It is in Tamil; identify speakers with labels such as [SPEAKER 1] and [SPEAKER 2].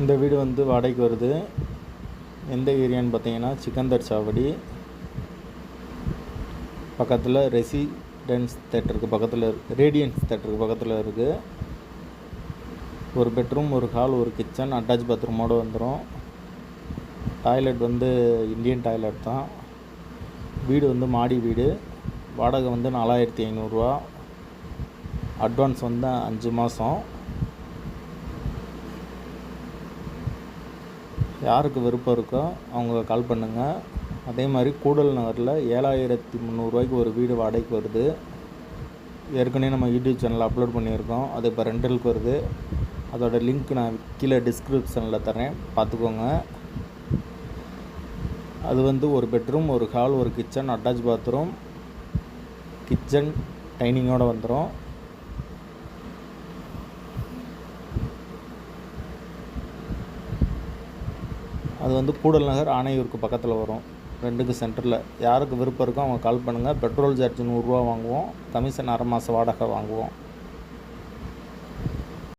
[SPEAKER 1] இந்த வீடு வந்து வாடகைக்கு வருது. எந்த ஏரியான்னு பார்த்தீங்கன்னா சிக்கந்தர் சாவடி. பக்கத்தில் ரெசிடென்ஸ் தேட்டருக்கு பக்கத்தில் ரேடியன்ஸ் தேட்டருக்கு பக்கத்தில் இருக்குது ஒரு பெட்ரூம் ஒரு ஹால் ஒரு கிச்சன் அட்டாச் பாத்ரூமோடு வந்துடும் டாய்லெட் வந்து இந்தியன் டாய்லெட் தான். வீடு வந்து மாடி வீடு. வாடகை வந்து நாலாயிரத்தி ஐநூறுரூவா அட்வான்ஸ் வந்து அஞ்சு மாதம் யாருக்கு விருப்பம் இருக்கோ அவங்க கால் பண்ணுங்கள் அதே மாதிரி கூடல் நகரில் ஏழாயிரத்தி முந்நூறுரூவாய்க்கு ஒரு வீடு வாடகைக்கு வருது. ஏற்கனவே நம்ம யூடியூப் சேனலில் அப்லோட் பண்ணியிருக்கோம். அது இப்போ ரெண்டலுக்கு வருது. அதோட லிங்க் நான் கீழே டிஸ்கிரிப்ஷனில் தரேன் பார்த்துக்கோங்க. அது வந்து ஒரு பெட்ரூம் ஒரு ஹால் ஒரு கிச்சன் அட்டாச் பாத்ரூம் கிச்சன் டைனிங்கோடு வந்துடும் அது வந்து கூடல் நகர் ஆணையூருக்கு பக்கத்தில் வரும். ரெண்டுக்கு சென்டரில். யாருக்கு விருப்பம் இருக்கோ அவங்க கால் பண்ணுங்கள் பெட்ரோல் சார்ஜ் நூறுரூவா வாங்குவோம். கமிஷன் அரை மாத வாடகை வாங்குவோம்.